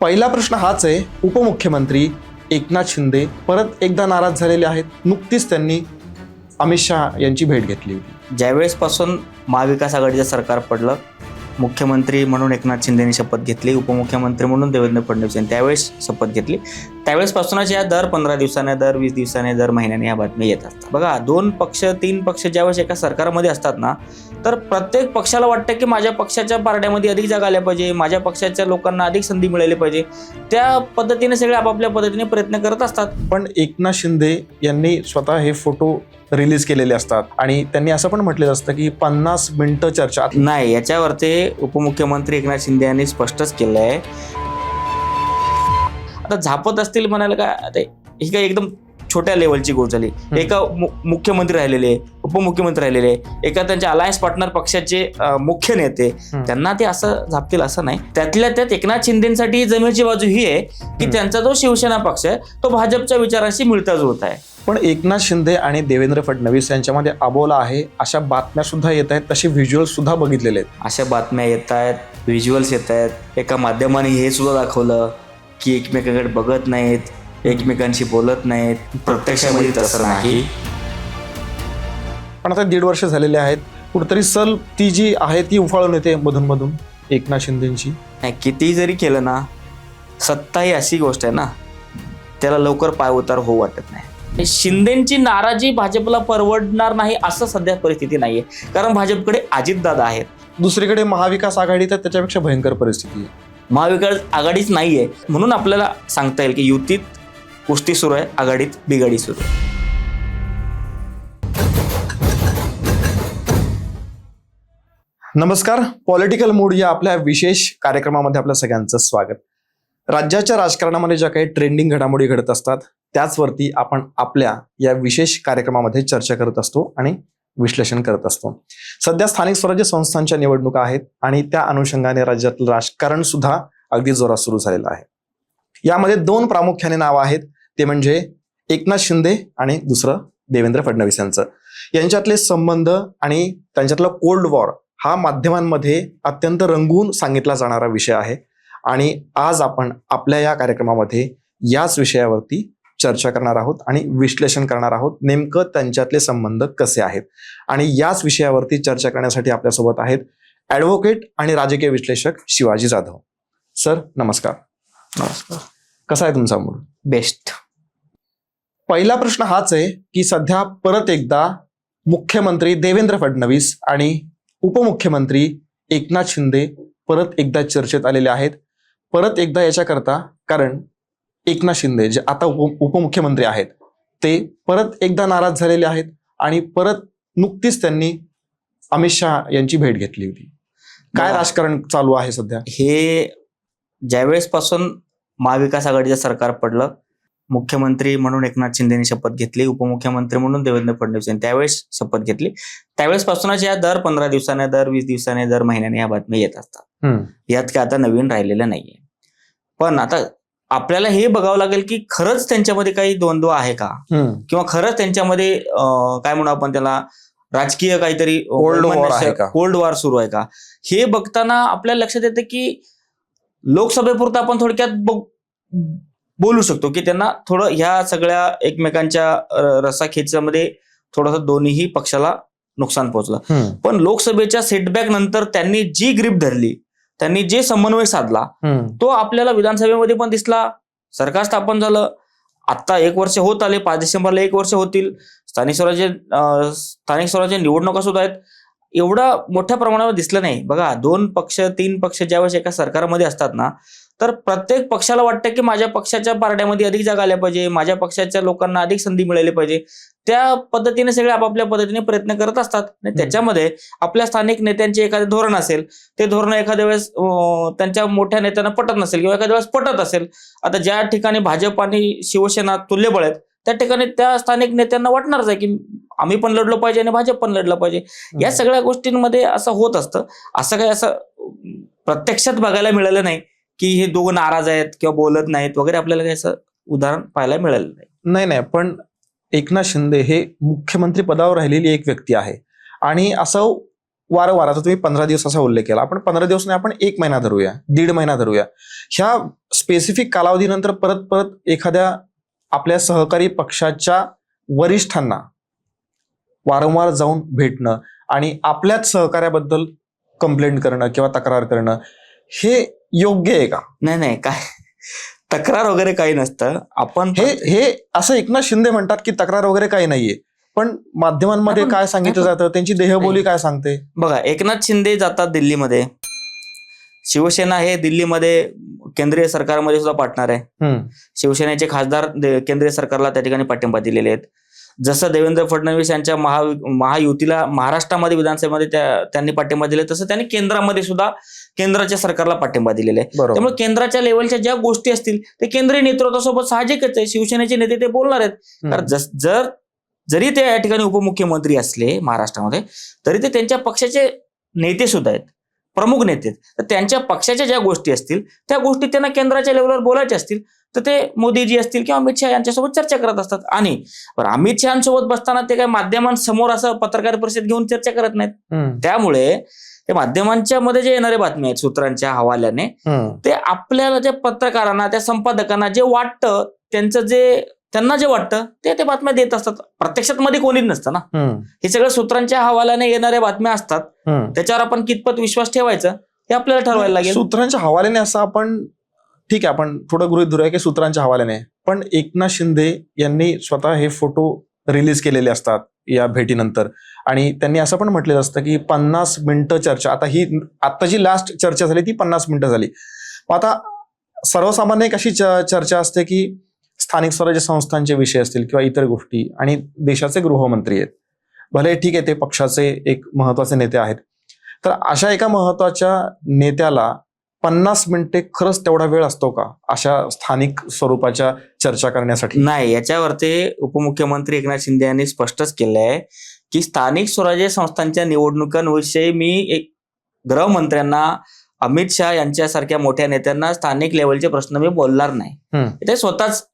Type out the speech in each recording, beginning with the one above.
पहिला प्रश्न हाच आहे उपमुख्यमंत्री एकनाथ शिंदे परत एकदा नाराज झालेले आहेत. नुकतीच त्यांनी अमित शहा यांची भेट घेतली होती. ज्यावेळेसपासून महाविकास आघाडीचं सरकार पडलं मुख्यमंत्री म्हणून एकनाथ शिंदेनी शपथ घेतली उपमुख्यमंत्री म्हणून देवेंद्र फडणवीस यांनी त्यावेळेस शपथ घेतली. त्यावेळेसपासूनच या दर पंधरा दिवसाने दर वीस दिवसाने दर महिन्याने या बातम्या येत असतात. बघा दोन पक्ष तीन पक्ष ज्यावेळेस एका सरकारमध्ये असतात ना तर प्रत्येक पक्षाला वाटतं की माझ्या पक्षाच्या पारड्यामध्ये अधिक जागा आल्या पाहिजे माझ्या पक्षाच्या लोकांना अधिक संधी मिळाली पाहिजे. त्या पद्धतीने सगळे आपापल्या पद्धतीने प्रयत्न करत असतात. पण एकनाथ शिंदे यांनी स्वतः हे फोटो रिलीज केलेले असतात आणि त्यांनी असं पण म्हटलेलं असतं की पन्नास मिनिटं चर्चा. नाही याच्यावरती उपमुख्यमंत्री एकनाथ शिंदे यांनी स्पष्टच केलं आहे आता झापत असतील म्हणायला काय? आता ही काय एकदम छोट्या लेवलची गोष्ट झाली. एका मुख्यमंत्री राहिलेले उपमुख्यमंत्री राहिलेले एका त्यांच्या अलायन्स पार्टनर पक्षाचे मुख्य नेते. त्यांना ते असं झापतील असं नाही. त्यातल्या त्यात एकनाथ शिंदेसाठी जमेची बाजू ही आहे की. त्यांचा जो शिवसेना पक्ष आहे तो भाजपच्या विचारांशी मिळता जुळत आहे. पण एकनाथ शिंदे आणि देवेंद्र फडणवीस यांच्यामध्ये अबोला आहे अशा बातम्या सुद्धा येत आहेत तसे व्हिज्युअल सुद्धा बघितलेले आहेत. अशा बातम्या येत आहेत व्हिज्युअल्स येत आहेत एका माध्यमाने हे सुद्धा दाखवलं. की एकमेकांकडे बघत नाहीत एकमेकांशी बोलत नाहीत प्रत्यक्षामध्ये तसं नाही. पण आता दीड वर्ष झालेले आहेत. कुठेतरी सल ती जी आहे ती उफाळून येते मधून मधून एकनाथ शिंदेची. नाही कितीही जरी केलं ना सत्ता ही अशी गोष्ट आहे ना त्याला लवकर पाय उतार होऊ वाटत नाही. शिंदेची नाराजी भाजपला परवडणार नाही असं सध्या परिस्थिती नाहीये. कारण भाजपकडे अजितदादा आहेत. दुसरीकडे महाविकास आघाडी तर त्याच्यापेक्षा भयंकर परिस्थिती आहे. महाविकास आघाडीच नाहीये. म्हणून आपल्याला सांगता येईल की युतीत कुस्ती सुरू आहे आघाडीत बिघाडी सुरू आहे. नमस्कार. पॉलिटिकल मूड या आपल्या विशेष कार्यक्रमामध्ये आपलं सगळ्यांचं स्वागत. राज्याच्या राजकारणामध्ये ज्या काही ट्रेंडिंग घडामोडी घडत असतात त्याचवरती आपण आपल्या या विशेष कार्यक्रमामध्ये चर्चा करत असतो आणि विश्लेषण करत असतो. सध्या स्थानिक स्वराज्य संस्थांच्या निवडणुका आहेत आणि त्या अनुषंगाने राज्यातलं राजकारण सुद्धा अगदी जोरात सुरू झालेलं आहे. यामध्ये दोन प्रामुख्याने नावं आहेत. ते म्हणजे एकनाथ शिंदे आणि दुसरं देवेंद्र फडणवीस यांचं. यांच्यातले संबंध आणि त्यांच्यातला कोल्ड वॉर हा माध्यमांमध्ये अत्यंत रंगवून सांगितला जाणारा विषय आहे. आणि आज आपण आपल्या या कार्यक्रमामध्ये याच विषयावरती चर्चा करणार आहोत आणि विश्लेषण करणार आहोत नेमकं त्यांच्यातले संबंध कसे आहेत. आणि याच विषयावरती चर्चा करण्यासाठी आपल्यासोबत आहेत ॲडव्होकेट आणि राजकीय विश्लेषक शिवाजी जाधव. सर नमस्कार. नमस्कार. कसा आहे तुमचा मूड? बेस्ट. पहिला प्रश्न हाच आहे की सध्या परत एकदा मुख्यमंत्री देवेंद्र फडणवीस आणि उपमुख्यमंत्री एकनाथ शिंदे परत एकदा चर्चेत आलेले आहेत. परत एकदा याच्याकरता कारण एकनाथ शिंदे जे आता उप उपमुख्यमंत्री आहेत ते परत एकदा नाराज झालेले आहेत आणि परत नुकतीच त्यांनी अमित शहा यांची भेट घेतली होती. काय. राजकारण चालू आहे सध्या? हे ज्यावेळेसपासून महाविकास आघाडीचं सरकार पडलं मुख्यमंत्री म्हणून एकनाथ शिंदेनी शपथ घेतली उपमुख्यमंत्री म्हणून देवेंद्र फडणवीस यांनी त्यावेळेस शपथ घेतली. त्यावेळेसपासूनच या दर पंधरा दिवसाने दर वीस दिवसाने दर महिन्याने या बातम्या येत असतात. यात काय आता नवीन राहिलेलं नाहीये. पण आता आपल्याला हे बघावं लागेल की खरंच त्यांच्यामध्ये काही द्वंद्व आहे का? किंवा खरंच त्यांच्यामध्ये काय म्हणू आपण त्याला राजकीय काहीतरी Cold war आहे का? कोल्ड वॉर सुरू आहे का? हे बघताना आपल्याला लक्षात येतं की लोकसभेपुरतं आपण थोडक्यात बोलू शकतो की त्यांना थोडं ह्या सगळ्या एकमेकांच्या रसाखेचामध्ये थोडंसं दोन्हीही पक्षाला नुकसान पोहोचलं. पण लोकसभेच्या सेटबॅक नंतर त्यांनी जी ग्रीप धरली त्यांनी जे समन्वय साधला तो आपल्याला विधानसभेमध्ये पण दिसला. सरकार स्थापन झालं. आता एक वर्ष होत आले. पाच डिसेंबरला एक वर्ष होतील. स्थानिक स्वराज्य स्थानिक स्वराज्य निवडणुका सुद्धा आहेत. एवढा मोठ्या प्रमाणावर दिसलं नाही. बघा दोन पक्ष तीन पक्ष ज्यावेळेस एका सरकारमध्ये असतात ना तर प्रत्येक पक्षाला वाटतं की माझ्या पक्षाच्या पारड्यामध्ये अधिक जागा आल्या पाहिजे. माझ्या पक्षाच्या लोकांना अधिक संधी मिळाली पाहिजे. त्या पद्धतीने सगळे आपापल्या पद्धतीने प्रयत्न करत असतात. आणि त्याच्यामध्ये आपल्या स्थानिक नेत्यांचे एखादे धोरण असेल ते धोरण एखाद्या वेळेस त्यांच्या मोठ्या नेत्यांना पटत नसेल किंवा एखाद्या वेळेस पटत असेल आता ज्या ठिकाणी भाजप आणि शिवसेना तुल्यबळ आहेत त्या ठिकाणी त्या स्थानिक नेत्यांना वाटणारच आहे की आम्ही पण लढलो पाहिजे आणि भाजप पण लढलं पाहिजे. या सगळ्या गोष्टींमध्ये असं होत असतं. असं काही असं प्रत्यक्षात बघायला मिळालं नाही की हे दोघं नाराज आहेत किंवा बोलत नाहीत वगैरे आपल्याला काही असं उदाहरण पाहायला मिळालं नाही. नाही नाही पण एकनाथ शिंदे हे मुख्यमंत्री पदावर राहिलेली एक व्यक्ती आहे. आणि असं वारंवार आता तुम्ही पंधरा दिवसाचा उल्लेख केला आपण पंधरा दिवस नाही आपण एक महिना धरूया दीड महिना धरूया. ह्या स्पेसिफिक कालावधीनंतर परत परत एखाद्या आपल्या सहकारी पक्षाच्या वरिष्ठांना वारंवार जाऊन भेटणं आणि आपल्याच सहकार्याबद्दल कंप्लेंट करणं किंवा तक्रार करणं हे योग्य आहे का? नाही नाही काय तक्रार वगैरे काही नसतं. आपण हे हे असं एकनाथ शिंदे म्हणतात की तक्रार वगैरे काही नाहीये. पण माध्यमांमध्ये काय सांगितलं जातं? त्यांची देहबोली काय सांगते? बघा एकनाथ शिंदे जातात दिल्लीमध्ये. शिवसेना हे दिल्लीमध्ये केंद्रीय सरकारमध्ये सुद्धा पार्टनर आहे. शिवसेनेचे खासदार केंद्रीय सरकारला त्या ठिकाणी पाठिंबा दिलेले आहेत. जसं देवेंद्र फडणवीस यांच्या महा महायुतीला महाराष्ट्रामध्ये विधानसभेमध्ये त्या- त्यांनी पाठिंबा दिले तसं त्यांनी केंद्रामध्ये सुद्धा केंद्राच्या सरकारला पाठिंबा दिलेला आहे. त्यामुळे केंद्राच्या लेवलच्या ज्या गोष्टी असतील ते केंद्रीय नेतृत्वासोबत साहजिकच आहे. शिवसेनेचे नेते ते बोलणार आहेत. कारण जर जरी ते या ठिकाणी उपमुख्यमंत्री असले महाराष्ट्रामध्ये तरी ते त्यांच्या पक्षाचे नेते सुद्धा आहेत. प्रमुख नेते. तर त्यांच्या पक्षाच्या ज्या गोष्टी असतील त्या गोष्टी त्यांना केंद्राच्या लेवलवर बोलायच्या असतील तर ते मोदीजी असतील किंवा अमित शहा यांच्यासोबत चर्चा करत असतात. आणि अमित शहासोबत बसताना ते काय माध्यमांसमोर असं पत्रकार परिषद घेऊन चर्चा करत नाहीत. त्यामुळे ते माध्यमांच्या मध्ये जे येणारे बातम्या आहेत सूत्रांच्या हवाल्याने ते आपल्याला त्या पत्रकारांना त्या संपादकांना जे वाटतं त्यांचं जे त्यांना जे वाटतं ते ते बातम्या देत असतात. प्रत्यक्षात मध्ये कोणीच नसतं ना. हे सगळं सूत्रांच्या हवाल्याने येणाऱ्या बातम्या असतात. त्याच्यावर आपण कितपत विश्वास ठेवायचा हे आपल्याला ठरवायला लागेल. सूत्रांच्या हवाल्याने असं आपण ठीक आहे आपण थोडं गृहित धरूया की सूत्रांच्या हवाल्याने. पण एकनाथ शिंदे यांनी स्वतः हे फोटो रिलीज केलेले असतात या भेटीनंतर. आणि त्यांनी असं पण म्हटलेलं असतं की पन्नास मिनिटं चर्चा. आता ही आता जी लास्ट चर्चा झाली ती पन्नास मिनिटं झाली. आता सर्वसामान्य एक अशी चर्चा असते की स्थानिक स्वराज्य संस्थांचे विषय असतील किंवा इतर गोष्टी आणि देशाचे गृहमंत्री आहेत. भले ठीक आहे ते पक्षाचे एक महत्त्वाचे नेते आहेत. तर अशा एका महत्त्वाच्या नेत्याला पन्नास मिनिटे खरंच तेवढा वेळ असतो का? अशा स्थानिक स्वरूपाच्या चर्चा करण्यासाठी? नाही याच्यावरती उपमुख्यमंत्री एकनाथ शिंदे यांनी स्पष्टच केलं आहे की स्थानिक स्वराज्य संस्थांच्या निवडणुकांविषयी मी एक गृहमंत्र्यांना अमित शहा यांच्यासारख्या मोठ्या नेत्यांना स्थानिक लेवलचे प्रश्न मी बोलणार नाही. ते स्वतःच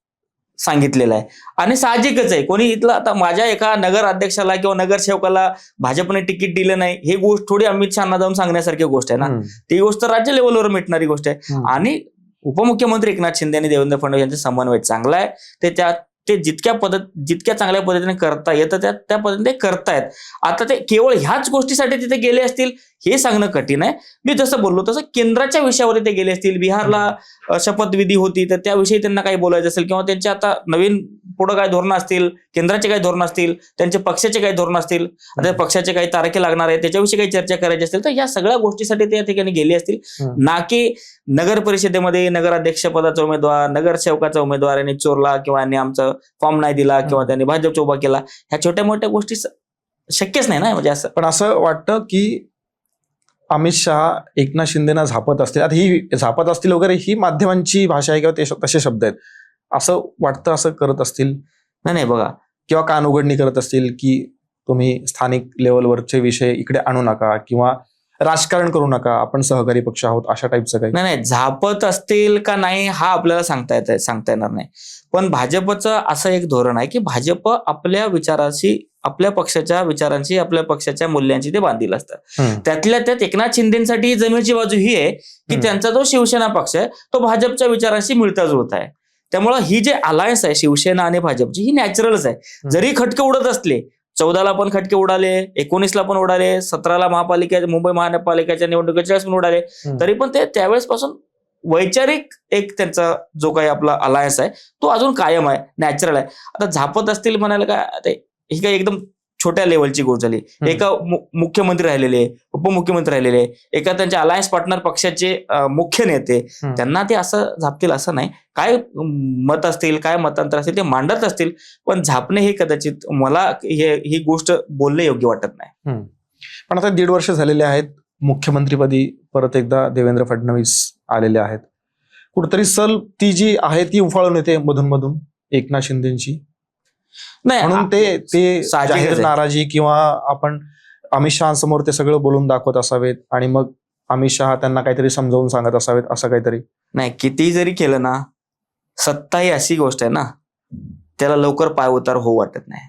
सांगितलेलं आहे. आणि साहजिकच आहे. कोणी इथलं आता माझ्या एका नगर अध्यक्षाला किंवा नगरसेवकाला भाजपने तिकीट दिलं नाही ही गोष्ट थोडी अमित शहाना जाऊन सांगण्यासारखी गोष्ट आहे ना. ती गोष्ट राज्य लेवलवर मिटणारी गोष्ट आहे. आणि उपमुख्यमंत्री एकनाथ शिंदे आणि देवेंद्र फडणवीस यांचा समन्वय चांगला आहे. ते त्या ते जितक्या पद्धत जितक्या चांगल्या पद्धतीने करता येतं त्या त्या पद्धतीने ते करतायत. आता ते केवळ ह्याच गोष्टीसाठी तिथे गेले असतील हे सांगणं कठीण आहे. मी जसं बोललो तसं केंद्राच्या विषयावर ते गेले असतील. बिहारला शपथविधी होती तर त्याविषयी त्यांना काही बोलायचं असेल किंवा त्यांचे आता नवीन पुढं काय धोरणं असतील केंद्राचे काही धोरणं असतील त्यांचे पक्षाचे काही धोरणं असतील आता पक्षाचे काही तारखे लागणार आहेत त्याच्याविषयी काही चर्चा करायची असेल तर या सगळ्या गोष्टीसाठी ते या ठिकाणी गेले असतील. ना की नगर परिषदेमध्ये नगराध्यक्ष पदाचा उमेदवार नगरसेवकाचा उमेदवार यांनी चोरला किंवा यांनी आमचा फॉर्म नाही दिला किंवा त्यांनी भाजपचा उभा केला ह्या छोट्या मोठ्या गोष्टी शक्यच नाही ना? म्हणजे असं पण असं वाटतं की अमित शहा एकनाथ शिंदेना झापत असतील. आता ही झापत असतील वगैरे ही माध्यमांची भाषा आहे किंवा ते तसे शब्द आहेत. असं वाटतं असं करत असतील? नाही नाही बघा. किंवा कान उघडणी करत असतील की तुम्ही स्थानिक लेवलवरचे विषय इकडे आणू नका किंवा राजकारण करू नका आपण सहकारी पक्ष आहोत अशा टाईपचं काही. नाही नाही झापत असतील का नाही हा आपल्याला सांगता येत सांगता येणार नाही. पण भाजपचं असं एक धोरण आहे की भाजप आपल्या विचाराशी आपल्या पक्षाच्या विचारांशी आपल्या पक्षाच्या मूल्यांशी ते बांधील असतात. त्यातल्या त्यात एकनाथ शिंदेसाठी जमेची बाजू ही आहे की. त्यांचा जो शिवसेना पक्ष आहे तो भाजपच्या विचारांशी मिळता जुळत आहे. त्यामुळं ही जे अलायन्स आहे शिवसेना आणि भाजपची ही नॅचरलच आहे. जरी खटके उडत असले चौदाला पण खटके उडाले एकोणीसला पण उडाले सतराला महापालिका मुंबई महानगरपालिकेच्या निवडणुकीच्या वेळेस पण उडाले. तरी पण ते त्यावेळेस पासून वैचारिक एक त्यांचा जो काही आपला अलायन्स आहे तो अजून कायम आहे नॅचरल आहे. आता झापत असतील म्हणायला काय आता ही काही एकदम छोट्या लेवलची गोष्ट झाली. एका मुख्यमंत्री राहिलेले उपमुख्यमंत्री राहिलेले एका त्यांच्या अलायन्स पार्टनर पक्षाचे मुख्य नेते. त्यांना ते असं झापतील असं नाही. काय मत असतील काय मतांतर असतील ते मांडत असतील पण झापणे हे कदाचित मला हे ही गोष्ट बोलणे योग्य वाटत नाही. पण आता दीड वर्ष झालेले आहेत मुख्यमंत्रीपदी परत एकदा देवेंद्र फडणवीस आलेले आहेत. कुठतरी सल ती जी आहे ती उफाळून येते मधून मधून एकनाथ शिंदेची. नाही म्हणून ते ते जाहीर. नाराजी किंवा आपण अमित शहासमोर ते सगळं बोलून दाखवत असावेत आणि मग अमित शहा त्यांना काहीतरी समजावून सांगत असावेत असं काहीतरी नाही कितीही जरी केलं ना सत्ता ही अशी गोष्ट आहे ना त्याला लवकर पाय उतार होऊ वाटत नाही.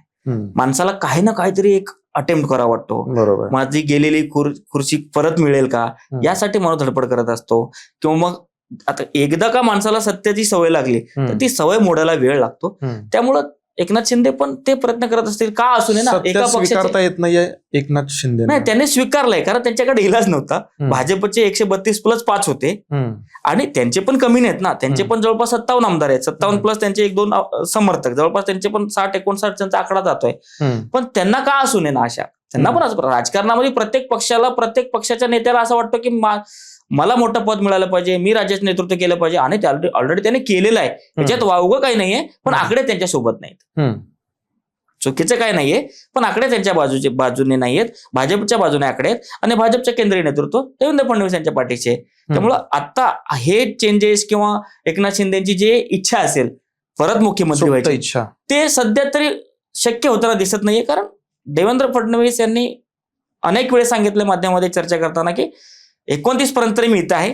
माणसाला काही ना काहीतरी एक अटेम्प्ट करावा वाटतो बरोबर माझी गेलेली खुर- खुर्ची परत मिळेल का. यासाठी माणूस धडपड करत असतो किंवा मग आता एकदा का माणसाला सत्याची सवय लागली तर. ती सवय मोडायला वेळ लागतो. त्यामुळं एकनाथ शिंदे पण ते प्रयत्न करत असतील. का असू नये ना? एका पक्षाचे स्वीकारता येत नाहीये एकनाथ शिंदे नाही त्यांनी स्वीकारलंय कारण त्यांच्याकडे इलाज नव्हता. भाजपचे एकशे बत्तीस प्लस पाच होते. आणि त्यांचे पण कमी नाहीत ना. त्यांचे. पण जवळपास सत्तावन्न आमदार आहेत. सत्तावन्न. प्लस त्यांचे एक दोन समर्थक. जवळपास त्यांचे पण साठ एकोणसाठ त्यांचा आकडा जातोय. पण त्यांना का असू नये ना अशा? त्यांना पण राजकारणामध्ये प्रत्येक पक्षाला प्रत्येक पक्षाच्या नेत्याला असं वाटतं की मला मोठं पद मिळालं पाहिजे मी राज्याचं नेतृत्व केलं पाहिजे. आणि ऑलरेडी त्याने केलेलं आहे. त्याच्यात वावगं काही नाहीये पण. आकडे त्यांच्यासोबत नाहीत चुकीचं काय नाहीये पण आकडे त्यांच्या बाजूचे बाजूने नाहीयेत. भाजपच्या बाजूने आकडे आहेत. आणि भाजपच्या केंद्रीय नेतृत्व देवेंद्र फडणवीस यांच्या पाठीचे. त्यामुळं आता हे चेंजेस किंवा एकनाथ शिंदेची जे इच्छा असेल परत मुख्यमंत्री व्हायची इच्छा. ते सध्या तरी शक्य होताना दिसत नाहीये. कारण देवेंद्र फडणवीस यांनी अनेक वेळेस सांगितलं माध्यमामध्ये चर्चा करताना की एकोणतीस पर्यंत तरी मिळत आहे.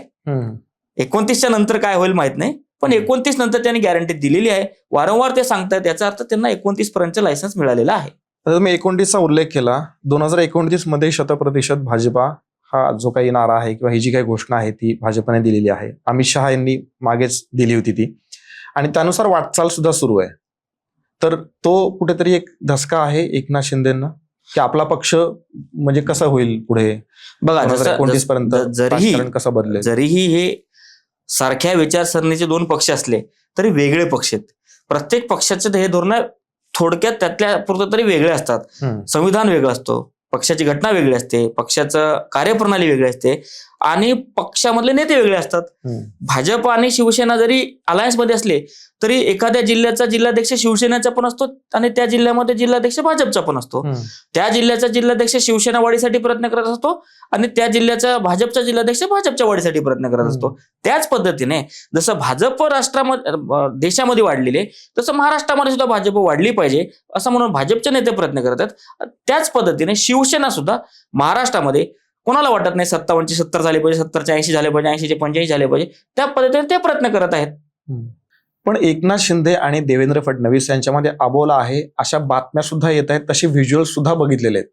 एकोणतीसच्या नंतर काय होईल माहीत नाही. पण. एकोणतीस नंतर त्यांनी गॅरंटी दिलेली आहे. वारंवार ते सांगतायत याचा अर्थ त्यांना एकोणतीस पर्यंत लायसन्स मिळालेला आहे. तुम्ही एकोणतीसचा उल्लेख केला. दोन हजार एकोणतीसमध्ये शतप्रतिशत भाजपा हा जो काही नारा आहे किंवा ही जी काही घोषणा आहे ती भाजपने दिलेली आहे. अमित शहा यांनी मागेच दिली होती ती. आणि त्यानुसार वाटचाल सुद्धा सुरू आहे. तर तो कुठेतरी एक धसका आहे एकनाथ शिंदेना? की आपला पक्ष म्हणजे कसा होईल पुढे? बघा एकोणतीस पर्यंत जरीही कसं बदलेल? जरीही हे सारख्या विचारसरणीचे दोन पक्ष असले तरी वेगळे पक्ष आहेत. प्रत्येक पक्षाचे हे धोरण थोडक्यात त्यातल्या पुरतं तरी वेगळे असतात. संविधान वेगळं असतो पक्षाची घटना वेगळी असते पक्षाचं कार्यप्रणाली वेगळी असते. आणि पक्षामधले नेते वेगळे असतात. भाजप आणि शिवसेना जरी अलायन्समध्ये असले तरी एखाद्या जिल्ह्याचा जिल्हाध्यक्ष शिवसेनेचा पण असतो आणि त्या जिल्ह्यामध्ये जिल्हाध्यक्ष भाजपचा पण असतो. त्या जिल्ह्याचा जिल्हाध्यक्ष शिवसेना वाढीसाठी प्रयत्न करत असतो आणि त्या जिल्ह्याचा भाजपचा जिल्हाध्यक्ष भाजपच्या वाढीसाठी प्रयत्न करत असतो. त्याच पद्धतीने जसं भाजप राष्ट्रामध्ये देशामध्ये वाढलेले तसं महाराष्ट्रामध्ये सुद्धा भाजप वाढली पाहिजे असं म्हणून भाजपचे नेते प्रयत्न करत आहेत त्याच पद्धतीने शिवसेना सुद्धा महाराष्ट्रामध्ये कोणाला वाटत नाही सत्तावन्नचे सत्तर झाले पाहिजे सत्तरचे ऐंशी झाले पाहिजे ऐंशीचे पंच्याऐंशी झाले पाहिजे त्या पद्धतीने ते प्रयत्न करत आहेत. पण एकनाथ शिंदे आणि देवेंद्र फडणवीस यांच्यामध्ये अबोला आहे अशा बातम्या सुद्धा येत आहेत तसे व्हिज्युअल सुद्धा बघितलेले आहेत.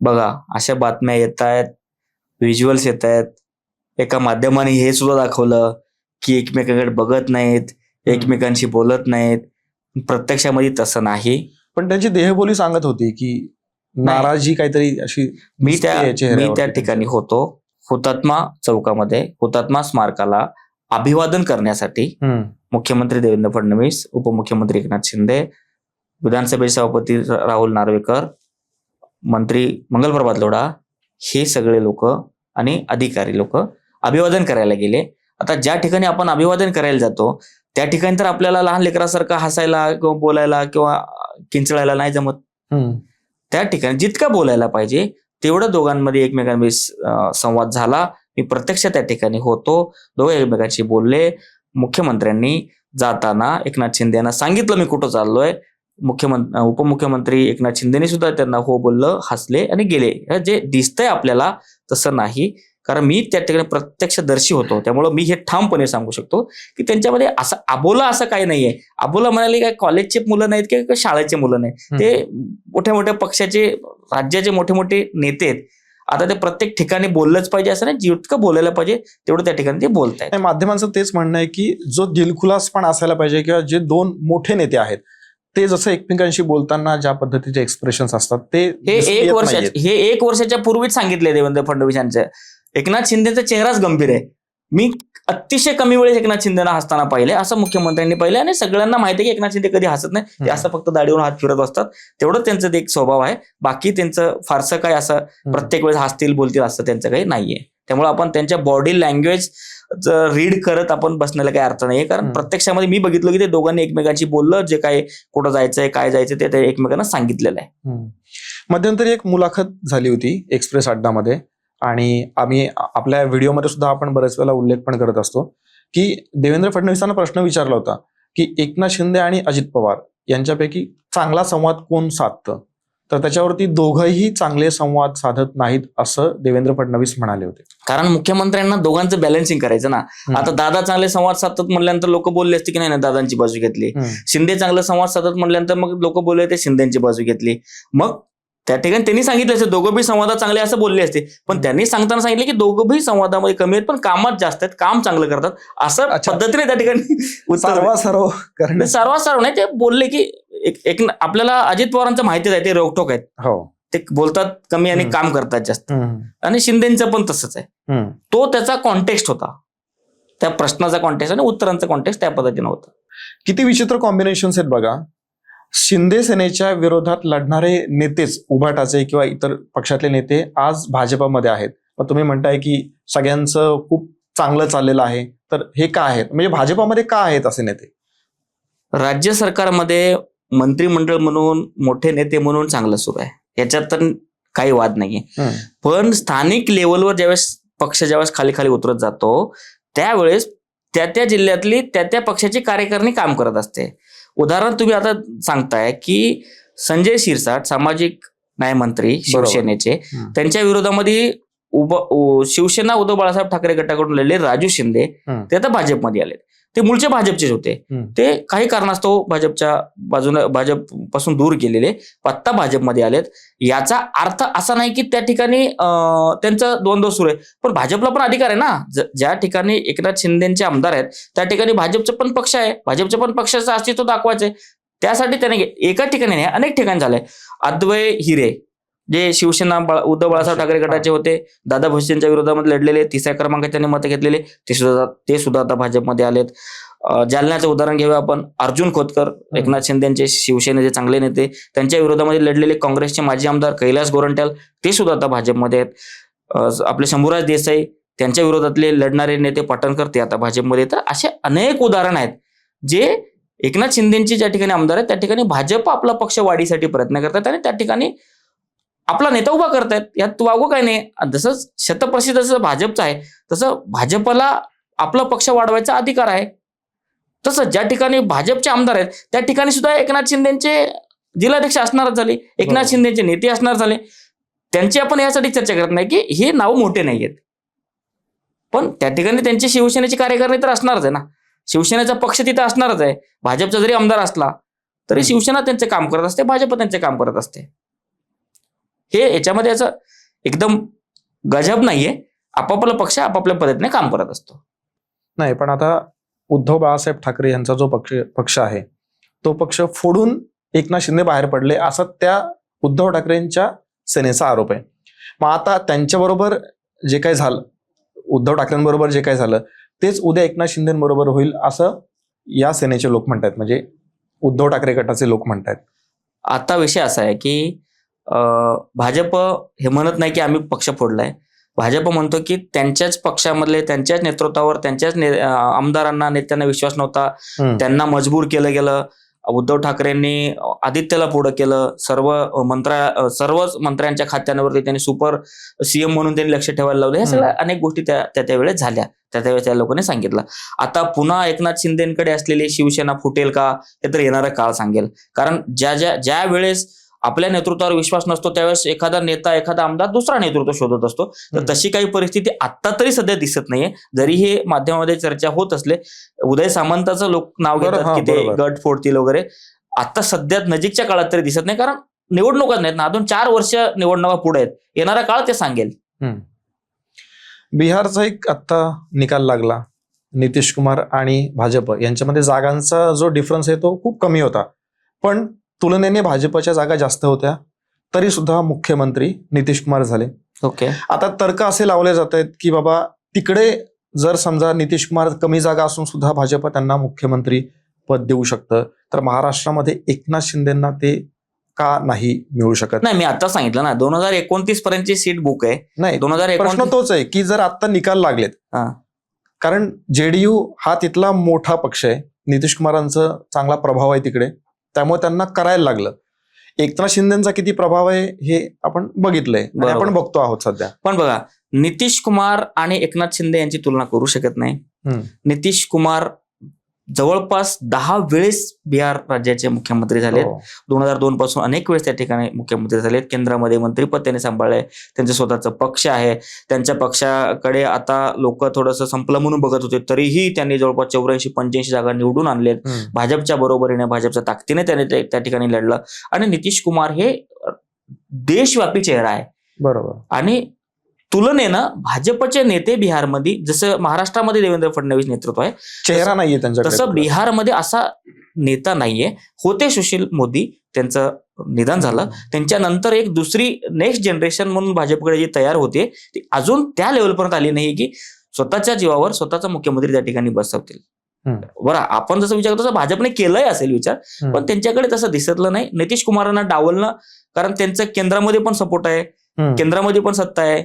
बघा अशा बातम्या येत आहेत व्हिज्युअल्स येत आहेत. एका माध्यमाने हे सुद्धा दाखवलं की एकमेकांकडे बघत नाहीत एकमेकांशी बोलत नाहीत. प्रत्यक्षामध्ये तसं नाही. पण त्यांची देहबोली सांगत होती की नाराजी काहीतरी अशी मी त्या मी त्या ठिकाणी होतो. हुतात्मा चौकामध्ये हुतात्मा स्मारकाला अभिवादन करण्यासाठी. मुख्यमंत्री देवेंद्र फडणवीस उपमुख्यमंत्री एकनाथ शिंदे विधानसभेचे सभापती राहुल नार्वेकर मंत्री मंगलप्रभात लोढा हे सगळे लोक आणि अधिकारी लोक अभिवादन करायला गेले. आता ज्या ठिकाणी आपण अभिवादन करायला जातो त्या ठिकाणी तर आपल्याला लहान लेकरासारखं हसायला किंवा बोलायला किंवा किंचळायला नाही जमत. त्या ठिकाणी जितका बोलायला पाहिजे तेवढं दोघांमध्ये एकमेकांमध्ये संवाद झाला. मी प्रत्यक्ष त्या ठिकाणी होतो. दोघे एकमेकांशी बोलले. मुख्यमंत्र्यांनी जाताना एकनाथ शिंदे यांना सांगितलं मी कुठं चाललोय. मुख्यमंत्री उपमुख्यमंत्री एकनाथ शिंदेनी सुद्धा त्यांना हो बोललं हसले आणि गेले. हे जे दिसतंय आपल्याला तसं नाही. कारण मी त्या ठिकाणी प्रत्यक्षदर्शी होतो. त्यामुळं मी हे ठामपणे सांगू शकतो की त्यांच्यामध्ये असं अबोला असं काही नाहीये. अबोला म्हणाले काय कॉलेजचे मुलं नाहीत किंवा शाळेचे मुलं नाहीत? ते मोठ्या मोठ्या पक्षाचे राज्याचे मोठे मोठे नेते आहेत. आता ते प्रत्येक ठिकाणी बोललंच पाहिजे असं नाही जितकं बोलायला पाहिजे तेवढं त्या ठिकाणी ते बोलतायत. नाही, माध्यमांचं तेच म्हणणं आहे की जो दिलखुलासपणा असायला पाहिजे किंवा जे दोन मोठे नेते आहेत ते जसं एकमेकांशी बोलताना ज्या पद्धतीचे एक्सप्रेशन असतात ते हे एक येत वर्षा नाहीयेत. हे एक वर्षाच्या पूर्वीच सांगितले देवेंद्र फडणवीस यांचं. एकनाथ शिंदेचा चेहराच गंभीर आहे. मी अतिशय कमी वेळेस एकनाथ शिंदेना हसताना पाहिले असं मुख्यमंत्र्यांनी पाहिलं आणि सगळ्यांना माहिती आहे की एकनाथ शिंदे कधी हसत नाही. ते. असं फक्त दाढीवर हात फिरत असतात. तेवढं त्यांचं ते एक स्वभाव आहे. बाकी त्यांचं फारसं काय असं प्रत्येक वेळेस हसतील बोलतील असं त्यांचं काही नाहीये. त्यामुळे आपण त्यांच्या बॉडी लँग्वेज रीड करत आपण बसण्याला काही अर्थ नाहीये. कारण. प्रत्यक्षामध्ये मी बघितलं की ते दोघांनी एकमेकांशी बोललं जे काय कुठं जायचंय काय जायचं ते- एकमेकांना सांगितलेलं आहे. मध्यंतरी एक मुलाखत झाली होती एक्सप्रेस अड्डामध्ये आणि आम्ही आपल्या व्हिडिओमध्ये सुद्धा आपण बरेच वेळेला उल्लेख पण करत असतो की देवेंद्र फडणवीसांना प्रश्न विचारला होता की एकनाथ शिंदे आणि अजित पवार यांच्यापैकी चांगला संवाद कोण साधतं? तर त्याच्यावरती दोघंही चांगले संवाद साधत नाहीत असं देवेंद्र फडणवीस म्हणाले होते. कारण मुख्यमंत्र्यांना दोघांचं बॅलन्सिंग करायचं ना. आता दादा चांगले संवाद साधतात म्हणल्यानंतर लोक बोलले असते की नाही नाही दादांची बाजू घेतली. शिंदे चांगलं संवाद साधत म्हटल्यानंतर मग लोक बोलले ते शिंदेची बाजू घेतली. मग त्या ठिकाणी त्यांनी सांगितलं असते दोघं बी संवादात चांगले असं बोलले असते. पण. त्यांनी सांगताना सांगितलं की दोघं बी संवादामध्ये कमी आहेत पण कामात जास्त आहेत काम चांगलं करतात. असं. पद्धतीने त्या ठिकाणी सर्वा सर्व करणे सर्वात सर्व नाही ते बोलले की एक एक आपल्याला अजित पवारांचं माहितीच आहे ते रोकटोक आहेत. हो. ते बोलतात कमी आणि. काम करतात जास्त. आणि शिंदेचं पण तसंच आहे. तो त्याचा कॉन्टेक्स्ट होता. त्या प्रश्नाचा कॉन्टेक्स्ट आणि उत्तरांचा कॉन्टेक्स्ट त्या पद्धतीनं होता. किती विचित्र कॉम्बिनेशन आहेत बघा. शिंदे सेनेच्या विरोधात लढणारे नेतेच उभाटाचे किंवा इतर पक्षातले नेते आज भाजपामध्ये आहेत. मग तुम्ही म्हणताय की सगळ्यांचं खूप चांगलं चाललेलं आहे. तर हे का आहेत? म्हणजे भाजपामध्ये का आहेत असे नेते? राज्य सरकारमध्ये मंत्रिमंडळ म्हणून मोठे नेते म्हणून चांगलं सुरू आहे. याच्यात तर काही वाद नाहीये. पण स्थानिक लेवलवर ज्यावेळेस पक्ष ज्यावेळेस खाली खाली उतरत जातो त्यावेळेस त्या त्या जिल्ह्यातली त्या त्या पक्षाची कार्यकारिणी काम करत असते. उदाहरण तुम्ही आता सांगताय की संजय शिरसाट सामाजिक न्यायमंत्री शिवसेनेचे. त्यांच्या विरोधामध्ये उभ शिवसेना उद्धव बाळासाहेब ठाकरे गटाकडून लढले राजू शिंदे. ते आता भाजपमध्ये आले ते मूळचे भाजपचेच होते. ते काही कारणास्तव भाजपच्या बाजूने भाजपपासून दूर गेलेले आत्ता भाजपमध्ये आलेत. याचा अर्थ असा नाही की त्या ठिकाणी त्यांचं द्वंद्व सुरू आहे. पण भाजपला पण अधिकार आहे ना. ज्या ठिकाणी एकनाथ शिंदेचे आमदार आहेत त्या ठिकाणी भाजपचा पण पक्ष आहे. भाजपच्या पण पक्षाचं अस्तित्व दाखवायचंय. त्यासाठी त्याने एका ठिकाणी नाही अनेक ठिकाणी झालंय. अद्वय हिरे जे शिवसेना बाळा- उद्धव बाळासाहेब ठाकरे गटाचे होते दादा भुसेंच्या विरोधामध्ये लढलेले तिसऱ्या क्रमांकात त्यांनी मतं घेतलेले ते सुद्धा ते सुद्धा आता भाजपमध्ये आलेत. जालन्याचं उदाहरण घेऊया आपण. अर्जुन खोतकर एकनाथ शिंदेचे शिवसेनेचे चांगले नेते त्यांच्या विरोधामध्ये लढलेले काँग्रेसचे माजी आमदार कैलास गोरंट्याल ते सुद्धा आता भाजपमध्ये आहेत. आपले शंभूराज देसाई त्यांच्या विरोधातले लढणारे नेते पाटणकर ते आता भाजपमध्ये. तर असे अनेक उदाहरण आहेत जे एकनाथ शिंदेचे ज्या ठिकाणी आमदार आहेत त्या ठिकाणी भाजप आपला पक्ष वाढीसाठी प्रयत्न करतात आणि त्या ठिकाणी आपला नेता उभा करतायत. यात वागू काय नाही? जसं शतप्रसिद्ध जसं भाजपचं आहे तसं भाजपला आपला पक्ष वाढवायचा अधिकार आहे. तसं ज्या ठिकाणी भाजपचे आमदार आहेत त्या ठिकाणी सुद्धा एकनाथ शिंदेचे जिल्हाध्यक्ष असणारच झाले. एकनाथ. शिंदेचे नेते असणार झाले. त्यांची आपण यासाठी चर्चा करत नाही की हे नाव मोठे नाही आहेत पण त्या ठिकाणी त्यांची शिवसेनेची कार्यकारिणी तर असणारच आहे ना. शिवसेनेचा पक्ष तिथे असणारच आहे. भाजपचा जरी आमदार असला तरी. शिवसेना त्यांचे काम करत असते भाजप त्यांचे काम करत असते. हे याच्यामध्ये याचं एकदम गजब नाहीये. आपापला पक्ष आपापल्या पद्धतीने काम करत असतो. नाही पण आता उद्धव बाळासाहेब ठाकरे यांचा जो पक्ष पक्ष आहे तो पक्ष फोडून एकनाथ शिंदे बाहेर पडले असा त्या उद्धव ठाकरेंच्या सेनेचा आरोप आहे. मग आता त्यांच्याबरोबर जे काही झालं उद्धव ठाकरेंबरोबर जे काही झालं तेच उद्या एकनाथ शिंदेबरोबर होईल असं या सेनेचे लोक म्हणतात म्हणजे उद्धव ठाकरे गटाचे लोक म्हणतात आता विषय असा आहे की भाजप हे म्हणत नाही की आम्ही पक्ष फोडलाय. भाजप म्हणतो की त्यांच्याच पक्षामधले त्यांच्याच नेतृत्वावर त्यांच्याच ने- आमदारांना नेत्यांना विश्वास नव्हता. त्यांना मजबूर केलं गेलं. उद्धव ठाकरेंनी आदित्यला पुढं केलं. सर्व मंत्र्या सर्वच मंत्र्यांच्या खात्यांवरती त्यांनी सुपर सीएम म्हणून त्यांनी लक्ष ठेवायला लावलं. ह्या सगळ्या अनेक गोष्टी त्या त्या त्यावेळेस झाल्या. त्या त्यावेळेस त्या लोकांनी सांगितलं. आता पुन्हा एकनाथ शिंदेकडे असलेली शिवसेना फुटेल का हे तर येणारा काळ सांगेल. कारण ज्या ज्या ज्या वेळेस आपल्या नेतृत्वावर विश्वास नसतो त्यावेळेस एखादा नेता एखादा आमदार दुसरा नेतृत्व शोधत असतो. तर. तशी काही परिस्थिती आता तरी सध्या दिसत नाहीये. जरी हे माध्यमामध्ये चर्चा होत असले उदय सामंताचं लोक नाव घेतात की ते. गट फोडतील वगैरे. आता सध्या नजीकच्या काळात तरी दिसत नाही कारण निवडणुकाच नाहीत ना. अजून चार वर्ष निवडणुका पुढे आहेत. येणारा काळ ते सांगेल. बिहारचा एक आत्ता निकाल लागला. नितीश कुमार आणि भाजप यांच्यामध्ये जागांचा जो डिफरन्स आहे तो खूप कमी होता. पण तुलनेने भाजपच्या जागा जास्त होत्या तरी सुद्धा मुख्यमंत्री नितीश कुमार झाले. ओके. आता तर्क असे लावले जात आहेत की बाबा तिकडे जर समजा नितीश कुमार कमी जागा असून सुद्धा भाजप त्यांना मुख्यमंत्री पद देऊ शकतं तर महाराष्ट्रामध्ये एकनाथ शिंदेना ते का नाही मिळू शकत? नाही मी आता सांगितलं ना दोन हजार एकोणतीस पर्यंतची सीट बुक आहे. नाही दोन हजार प्रश्न तोच आहे की जर आता निकाल लागलेत. कारण जेडीयू हा तिथला मोठा पक्ष आहे नितीश कुमारांचं चांगला प्रभाव आहे तिकडे. त्यामुळे त्यांना करायला लागलं एकनाथ शिंदेचा किती प्रभाव आहे हे आपण बघितलंय. आपण बघतो आहोत सध्या पण बघा नितीश कुमार आणि एकनाथ शिंदे यांची तुलना करू शकत नाही. नितीश कुमार जवळपास दहा वेळेस बिहार राज्याचे मुख्यमंत्री झालेत. हो. दोन हजार दोन पासून अनेक वेळेस त्या ठिकाणी मुख्यमंत्री झालेत. केंद्रामध्ये मंत्रीपद त्यांनी सांभाळलंय. त्यांचं स्वतःचं पक्ष आहे. त्यांच्या पक्षाकडे आता लोक थोडंसं संपलं म्हणून बघत होते तरीही त्यांनी जवळपास चौऱ्याऐंशी पंच्याऐंशी जागा निवडून आणलेत. भाजपच्या बरोबरीने भाजपच्या ताकदीने त्याने त्या ठिकाणी लढलं. आणि नितीश कुमार हे देशव्यापी चेहरा आहे. बरोबर. आणि तुलनेनं भाजपचे नेते बिहारमध्ये जसं महाराष्ट्रामध्ये देवेंद्र फडणवीस नेतृत्व आहे चेहरा नाहीये त्यांच्याकडे तसं बिहारमध्ये असा नेता नाहीये. होते सुशील मोदी त्यांचं निधन झालं. त्यांच्यानंतर एक दुसरी नेक्स्ट जनरेशन म्हणून भाजपकडे जी तयार होते ती अजून त्या लेवलपर्यंत आली नाही की स्वतःच्या जीवावर स्वतःचा मुख्यमंत्री त्या ठिकाणी बसवतील. बरं आपण जसं विचार करतो तसं भाजपने केलंय असेल विचार. पण त्यांच्याकडे तसं दिसतलं नाही. नितीश कुमारांना डावलणं कारण त्यांचं केंद्रामध्ये पण सपोर्ट आहे. केंद्रामध्ये पण सत्ता आहे.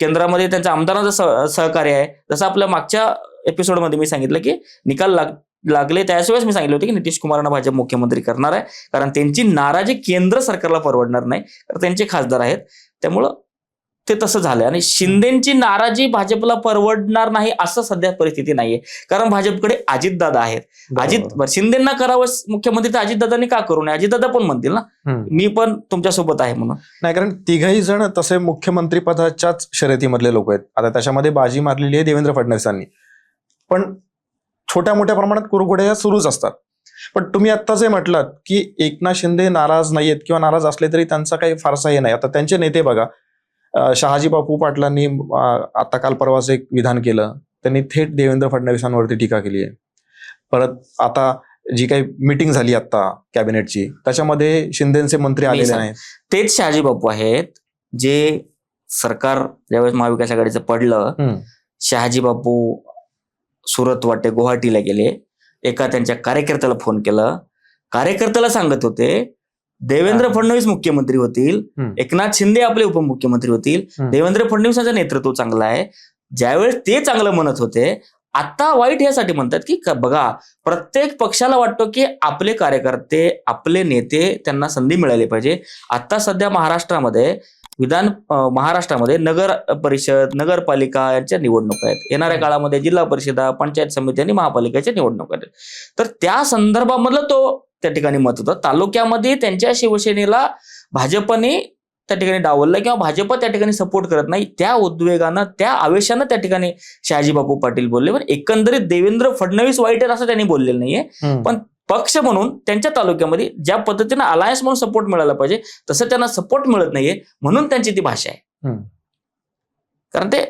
केंद्रामध्ये त्यांच्या आमदारांचं सह- सहकार्य आहे. जसं आपल्या मागच्या एपिसोडमध्ये मी सांगितलं की निकाल लाग लागले त्याशिवायच मी सांगितलं होतं की नितीश कुमारांना भाजप मुख्यमंत्री करणार आहे. कारण त्यांची नाराजी केंद्र सरकारला परवडणार नाही. तर त्यांचे खासदार आहेत. त्यामुळं ते तसं झालंय. आणि शिंदेची नाराजी भाजपला परवडणार नाही असं सध्या परिस्थिती नाहीये. कारण भाजपकडे अजितदादा आहेत. अजित शिंदेना करावं मुख्यमंत्री तर अजितदादांनी का करू नये? अजितदादा पण म्हणतील ना. मी पण तुमच्यासोबत आहे म्हणून. नाही कारण तिघही जण तसे मुख्यमंत्री पदाच्याच शर्यतीमधले लोक आहेत. आता त्याच्यामध्ये बाजी मारलेली आहे देवेंद्र फडणवीसांनी. पण छोट्या मोठ्या प्रमाणात कुरघोड्या या सुरूच असतात. पण तुम्ही आता जे म्हटलात की एकनाथ शिंदे नाराज नाहीयेत किंवा नाराज असले तरी त्यांचा काही फारसा हे नाही. आता त्यांचे नेते बघा. शहाजी बापू पाटलांनी आता काल परवाच एक विधान केलं. त्यांनी थेट देवेंद्र फडणवीसांवरती टीका केली आहे. परत आता जी काही मिटिंग झाली आता कॅबिनेटची त्याच्यामध्ये शिंदेचे मंत्री आलेले नाहीत. तेच शहाजी बापू आहेत जे सरकार ज्यावेळेस महाविकास आघाडीचं पडलं. शहाजी बापू सुरत वाटे गुवाहाटीला गेले. एका त्यांच्या कार्यकर्त्याला फोन केलं. कार्यकर्त्याला सांगत होते देवेंद्र. फडणवीस मुख्यमंत्री होतील. एकनाथ शिंदे आपले उपमुख्यमंत्री होतील. देवेंद्र फडणवीसांचं नेतृत्व चांगलं आहे ज्यावेळेस ते चांगलं म्हणत होते आता वाईट यासाठी म्हणतात की बघा प्रत्येक पक्षाला वाटतो की आपले कार्यकर्ते आपले नेते त्यांना संधी मिळाली पाहिजे आता सध्या महाराष्ट्रामध्ये विधान महाराष्ट्रामध्ये नगर परिषद नगरपालिका यांच्या निवडणुका आहेत येणाऱ्या काळामध्ये जिल्हा परिषदा पंचायत समिती आणि महापालिकेच्या निवडणुका आहेत तर त्या संदर्भामधलं तो त्या ठिकाणी मत होतं तालुक्यामध्ये त्यांच्या शिवसेनेला भाजपने त्या ठिकाणी डावललं किंवा भाजप त्या ठिकाणी सपोर्ट करत नाही त्या उद्वेगानं त्या आवेशानं त्या ठिकाणी शहाजी बापू पाटील बोलले पण एकंदरीत देवेंद्र फडणवीस वाईट असं त्यांनी बोललेलं नाहीये. पण पक्ष म्हणून त्यांच्या तालुक्यामध्ये ज्या पद्धतीनं अलायन्स म्हणून सपोर्ट मिळाला पाहिजे तसं त्यांना सपोर्ट मिळत नाहीये म्हणून त्यांची ती भाषा आहे. कारण ते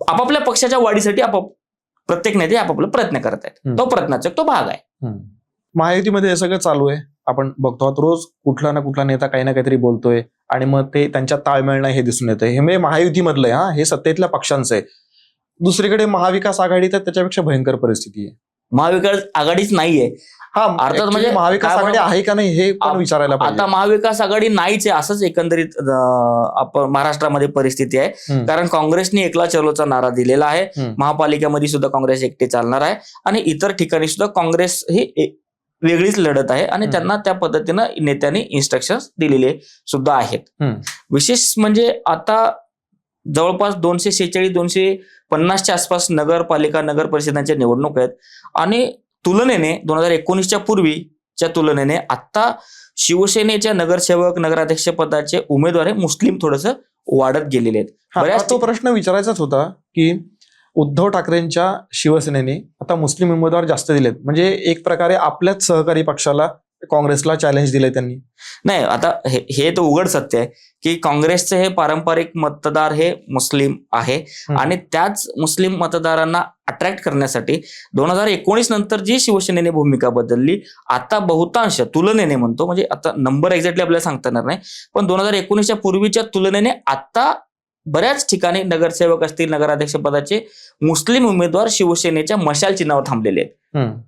आपापल्या पक्षाच्या वाढीसाठी आपाप प्रत्येक नेते आपापला प्रयत्न करत आहेत. तो प्रयत्नाचा तो भाग आहे. महायुतीमध्ये हे सगळं चालू आहे. आपण बघतो आहोत रोज कुठला ना कुठला नेता काही ना काहीतरी बोलतोय आणि मग ते त्यांच्या ताळमेळ नाही हे दिसून येतं हे म्हणजे महायुतीमधलं आहे, हा. हे सत्तेतल्या पक्षांचं आहे. दुसरीकडे महाविकास आघाडी तर त्याच्यापेक्षा भयंकर परिस्थिती आहे. महाविकास आघाडीच नाहीये. हा अर्थात म्हणजे महाविकास आघाडी आहे का नाही हे पण विचारायला आता महाविकास आघाडी नाहीच आहे असंच एकंदरीत आपण महाराष्ट्रामध्ये परिस्थिती आहे. कारण काँग्रेसने एकला चलोचा नारा दिलेला आहे. महापालिकेमध्ये सुद्धा काँग्रेस एकटे चालणार आहे. आणि इतर ठिकाणी सुद्धा काँग्रेस ही वेगळीच लढत आहे आणि. त्यांना त्या पद्धतीनं नेत्यांनी इन्स्ट्रक्शन दिलेले सुद्धा आहेत. विशेष म्हणजे आता जवळपास दोनशे शेहेचाळीस दोनशे पन्नासच्या आसपास नगरपालिका नगर परिषदांच्या निवडणूक आहेत आणि तुलनेने दोन हजार एकोणीसच्या पूर्वीच्या तुलनेने आता शिवसेनेच्या नगरसेवक नगराध्यक्ष पदाचे उमेदवार हे मुस्लिम थोडस वाढत गेलेले आहेत बऱ्याच तो प्रश्न विचारायचाच होता की उद्धव ठाकरेंच्या शिवसेनेने आता मुस्लिम उमेदवार जास्त दिलेत. म्हणजे एक प्रकारे आपल्याच सहकारी पक्षाला काँग्रेसला चॅलेंज दिलंय त्यांनी. नाही आता हे हे तर उघड सत्य आहे की काँग्रेसचे हे पारंपरिक मतदार हे मुस्लिम आहे. आणि त्याच मुस्लिम मतदारांना अट्रॅक्ट करण्यासाठी दोन हजार एकोणीस नंतर जी शिवसेनेने भूमिका बदलली आता बहुतांश तुलनेने म्हणतो म्हणजे आता नंबर एक्झॅक्टली आपल्याला सांगता येणार नाही पण दोन हजार एकोणीसच्या पूर्वीच्या तुलनेने आता बऱ्याच ठिकाणी नगरसेवक असतील नगराध्यक्ष पदाचे मुस्लिम उमेदवार शिवसेनेच्या मशाल चिन्हावर थांबलेले आहेत.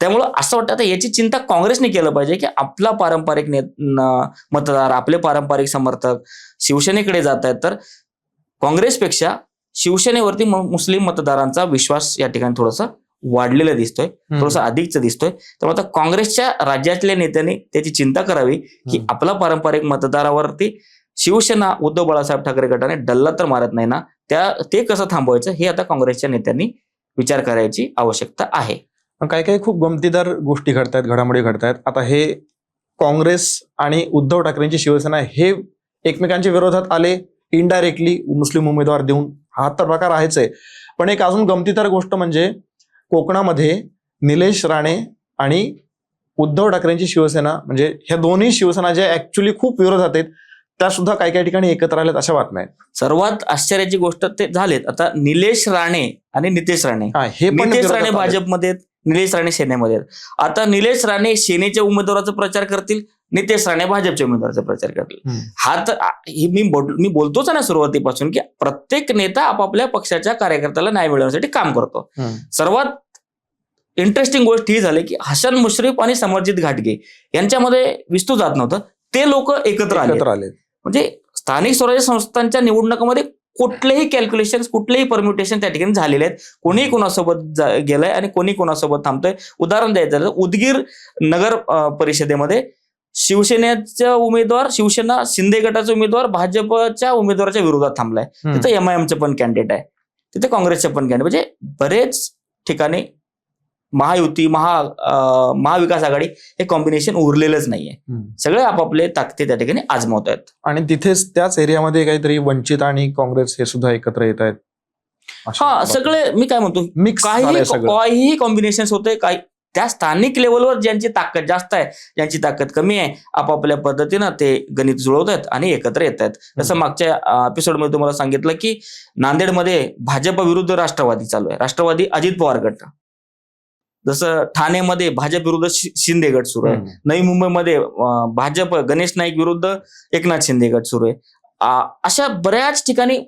त्यामुळं असं वाटतं आता याची चिंता काँग्रेसने केलं पाहिजे की आपला पारंपरिक ने मतदार आपले पारंपरिक समर्थक शिवसेनेकडे जात आहेत तर काँग्रेसपेक्षा शिवसेनेवरती मुस्लिम मतदारांचा विश्वास या ठिकाणी थोडासा वाढलेला दिसतोय. थोडासा अधिकचा दिसतोय त्यामुळे आता काँग्रेसच्या राज्यातल्या नेत्यांनी त्याची चिंता करावी की. आपला पारंपरिक मतदारावरती शिवसेना उद्धव बाळासाहेब ठाकरे गटाने डल्ला तर मारत नाही ना त्या ते कसं थांबवायचं हे आता काँग्रेसच्या नेत्यांनी विचार करायची आवश्यकता आहे. काही काही खूप गमतीदार गोष्टी घडतायत घडामोडी घडतायत. आता हे काँग्रेस आणि उद्धव ठाकरेंची शिवसेना हे एकमेकांच्या विरोधात आले इनडायरेक्टली मुस्लिम उमेदवार देऊन. हा तर प्रकार आहेच आहे. पण एक अजून गमतीदार गोष्ट म्हणजे कोकणामध्ये निलेश राणे आणि उद्धव ठाकरेंची शिवसेना म्हणजे ह्या दोन्ही शिवसेना ज्या ऍक्च्युली खूप विरोधात आहेत त्या सुद्धा काही काही ठिकाणी एकत्र आल्यात अशा बातम्या आहेत सर्वात आश्चर्याची गोष्ट ते झालेत आता निलेश राणे आणि नितेश राणे हा, हे पण नितेश विरोधात राणे आले. भाजपमध्ये आहेत, निलेश राणे सेनेमध्ये आहेत. आता निलेश राणे सेनेच्या उमेदवाराचा प्रचार करतील नितेश राणे भाजपच्या उमेदवाराचा प्रचार करतील हम्म. हा तर आ- हे मी बोल- मी बोलतोच ना सुरुवातीपासून की प्रत्येक नेता आपापल्या पक्षाच्या कार्यकर्त्याला न्याय मिळवण्यासाठी काम करतो हम्म. सर्वात इंटरेस्टिंग गोष्ट ही झाली की हसन मुश्रीफ आणि समरजित घाटगे यांच्यामध्ये विस्तू जात नव्हतं ते लोक एकत्र आले एकत्र आले म्हणजे स्थानिक स्वराज्य संस्थांच्या निवडणुकांमध्ये कुठलेही कॅल्क्युलेशन कुठलेही परम्युटेशन त्या ठिकाणी झालेले आहेत. कोणीही कोणासोबत गेलंय आणि कोणी कोणासोबत थांबतंय. उदाहरण द्यायचं उदगीर नगर परिषदेमध्ये शिवसेनेचा उमेदवार शिवसेना शिंदे गटाचा उमेदवार भाजपच्या उमेदवाराच्या विरोधात थांबलाय. तिथे एमआयएमचं पण कॅन्डिडेट आहे. तिथे काँग्रेसचे पण कॅन्डिडेट म्हणजे बरेच ठिकाणी महायुती महा महाविकास आघाडी हे कॉम्बिनेशन उरलेलंच नाहीये. सगळे आपापले ताकदे त्या ठिकाणी आजमावत आहेत. आणि तिथेच त्याच एरियामध्ये काहीतरी वंचित आणि काँग्रेस हे सुद्धा एकत्र येत आहेत. हा. सगळे मी काय म्हणतो? मिक्स काही काहीही कॉम्बिनेशन होते काही त्या स्थानिक लेवलवर ज्यांची ताकद जास्त आहे ज्यांची ताकद कमी आहे आपापल्या पद्धतीनं ते गणित जुळवत आहेत आणि एकत्र येत आहेत. जसं मागच्या एपिसोडमध्ये तुम्हाला सांगितलं की नांदेडमध्ये भाजप विरुद्ध राष्ट्रवादी चालू आहे. राष्ट्रवादी अजित पवार गट जसं ठाणेमध्ये भाजप विरुद्ध शिंदे गट सुरू आहे. नवी मुंबईमध्ये भाजप गणेश नाईक विरुद्ध एकनाथ शिंदे गट सुरू आहे. अशा बऱ्याच ठिकाणी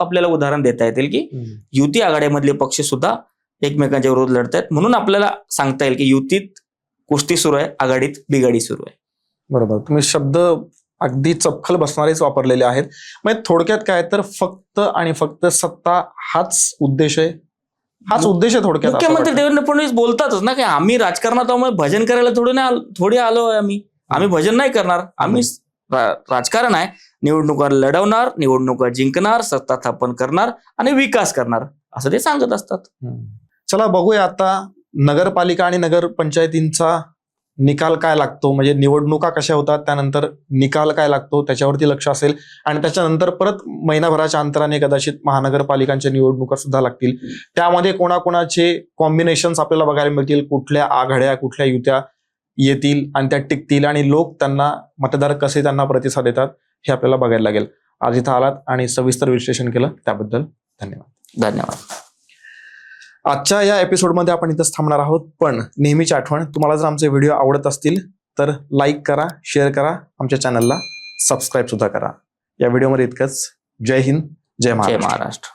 आपल्याला उदाहरण देता येतील की. युती आघाड्यामधले पक्ष सुद्धा एकमेकांच्या विरोध लढत आहेत म्हणून आपल्याला सांगता येईल की युतीत कुस्ती सुरू आहे आघाडीत बिघाडी सुरू आहे. बरोबर. तुम्ही शब्द अगदी चपखल बसणारेच वापरलेले आहेत. म्हणजे थोडक्यात काय तर फक्त आणि फक्त सत्ता हाच उद्देश आहे? हाच उद्देश आहे थोडक्यात मुख्यमंत्री. देवेंद्र फडणवीस बोलतातच ना की आम्ही राजकारणात भजन करायला थोडी नाही थोडी आलो आहे आम्ही आम्ही भजन नाही करणार. आम्ही राजकारण आहे. निवडणुका लढवणार निवडणुका जिंकणार सत्ता स्थापन करणार आणि विकास करणार असं ते सांगत असतात. चला बघूया आता नगरपालिका आणि नगरपंचायतींचा निकाल काय लागतो? म्हणजे निवडणुका कशा होतात? त्यानंतर निकाल काय लागतो? त्याच्यावरती लक्ष असेल. आणि त्याच्यानंतर परत महिनाभराच्या अंतराने कदाचित महानगरपालिकांच्या निवडणुका सुद्धा लागतील. त्यामध्ये कोणाकोणाचे कॉम्बिनेशन्स आपल्याला बघायला मिळतील. कुठल्या आघाड्या कुठल्या युत्या येतील आणि त्या टिकतील आणि लोक त्यांना मतदार कसे त्यांना प्रतिसाद देतात हे आपल्याला बघायला लागेल. आज इथं आलात आणि सविस्तर विश्लेषण केलं. त्याबद्दल धन्यवाद. धन्यवाद. आजच्या या एपिसोडमध्ये आपण इथंच थांबणार आहोत. पण नेहमीची आठवण तुम्हाला जर आमचे व्हिडिओ आवडत असतील तर लाईक करा शेअर करा आमच्या चॅनलला सबस्क्राईब सुद्धा करा. या व्हिडिओमध्ये इतकंच. जय हिंद जय महाराष्ट्र. महाराष्ट्र.